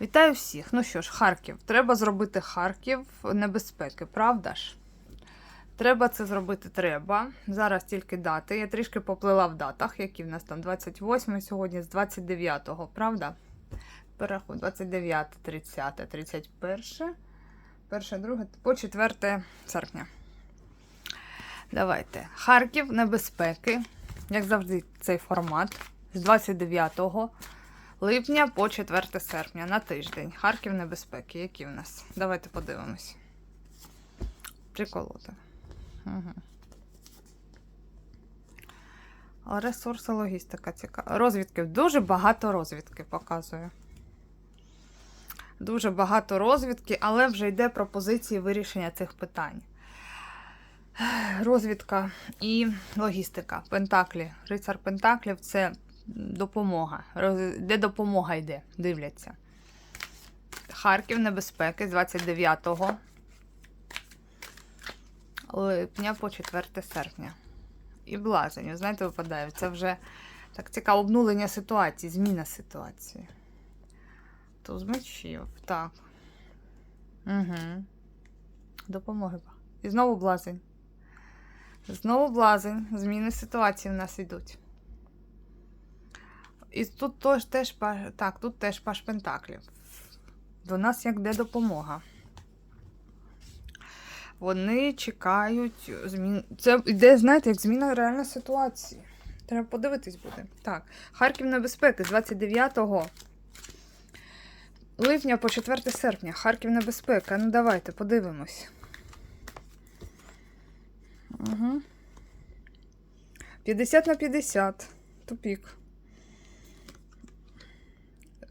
Вітаю всіх. Ну що ж, Харків. Треба зробити Харків небезпеки, правда ж? Треба це зробити треба. Зараз тільки дати. Я трішки поплила в датах, які в нас там 28 сьогодні з 29-го, правда? Переход 29, 30, 31, 1, 2, по 4 серпня. Давайте. Харків небезпеки. Як завжди, цей формат з 29 липня по 4 серпня на тиждень. Харків небезпеки. Які в нас? Давайте подивимось. Приколоти. Угу. Ресурси, логістика цікава. Розвідки. Дуже багато розвідки показує. Дуже багато розвідки, але вже йде пропозиції вирішення цих питань. Розвідка і логістика. Пентаклі. Рицар Пентаклів це допомога. Де допомога йде, дивляться. Харків небезпеки з 29 липня по 4 серпня. І блазень, знаєте, випадає. Це вже так цікаво обнулення ситуації, зміна ситуації. Туз мечів. Так. Угу. Допомоги. І знову блазень. Знову блазень. Зміни ситуації в нас йдуть. І тут теж, теж так, тут теж паш Пентаклів. До нас як де допомога. Вони чекають змін. Це йде, знаєте, як зміна реальної ситуації. Треба подивитись буде. Так, Харків небезпеки з 29 липня по 4 серпня. Харків небезпека. Ну давайте подивимось. Угу. 50 на 50. Тупік.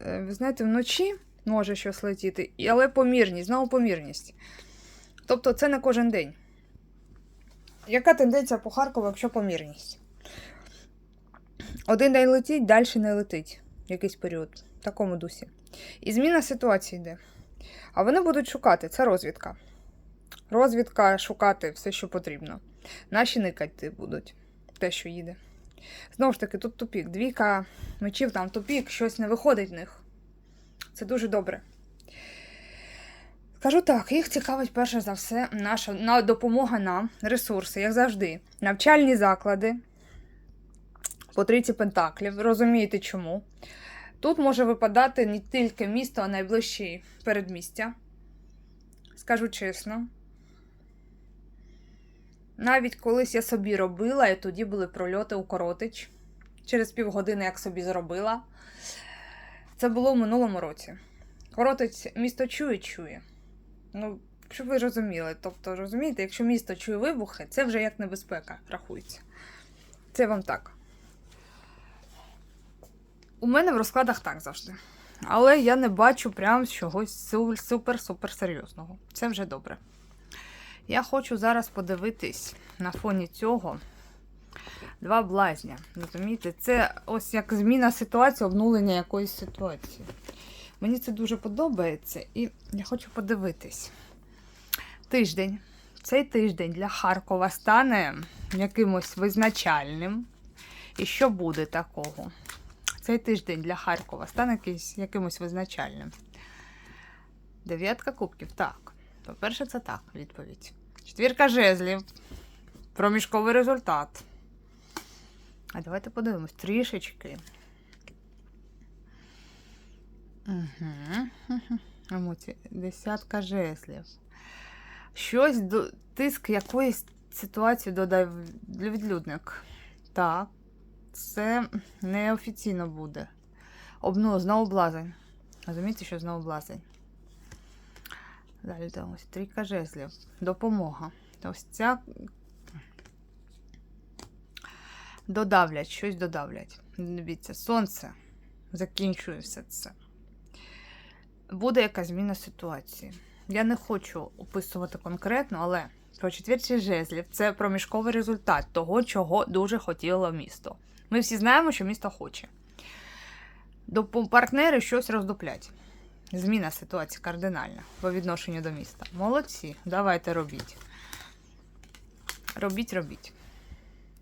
Е, Ви знаєте, вночі може щось летіти, але помірність, знову помірність. Тобто це не кожен день. Яка тенденція по Харкову, якщо помірність? Один день летить, далі не летить. Якийсь період. В такому дусі. І зміна ситуації йде. А вони будуть шукати, це розвідка. Розвідка шукати все, що потрібно. Наші никати будуть. Те, що їде. Знову ж таки, тут тупік. Двійка мечів, там тупік, щось не виходить в них. Це дуже добре. Скажу так, їх цікавить перше за все наша на допомога нам, ресурси, як завжди. Навчальні заклади по трійці пентаклів. Розумієте чому? Тут може випадати не тільки місто, а найближчі передмістя. Скажу чесно. Навіть колись я собі робила, і тоді були прольоти у Коротич. Через півгодини, як собі зробила. Це було в минулому році. Коротич місто чує, чує. Ну, щоб ви розуміли. Тобто, розумієте, якщо місто чує вибухи, це вже як небезпека рахується. Це вам так. У мене в розкладах так завжди. Але я не бачу прям чогось супер-супер серйозного. Це вже добре. Я хочу зараз подивитись на фоні цього два блазня. Розумієте, це ось як зміна ситуації, обнулення якоїсь ситуації. Мені це дуже подобається, і я хочу подивитись. Тиждень. Цей тиждень для Харкова стане якимось визначальним. І що буде такого? Цей тиждень для Харкова стане якимось визначальним. Дев'ятка кубків. Так. По-перше, це так, відповідь. Четвірка жезлів. Проміжковий результат. А давайте подивимось трішечки. Угу. Десятка жезлів. Щось до... тиск якоїсь ситуації додав відлюдник. Так. Це неофіційно буде. Обну, знову блазень. Розумієте, що знову блазень. Далі там ось трійка жезлів. Допомога. Ось ця. Додавлять, щось додавлять. Дивіться, сонце закінчує все це. Буде якась зміна ситуації. Я не хочу описувати конкретно, але про четвірці жезлів це проміжковий результат того, чого дуже хотіло місто. Ми всі знаємо, що місто хоче. Партнери щось роздуплять. Зміна ситуації кардинальна по відношенню до міста. Молодці, давайте робіть. Робіть, робіть.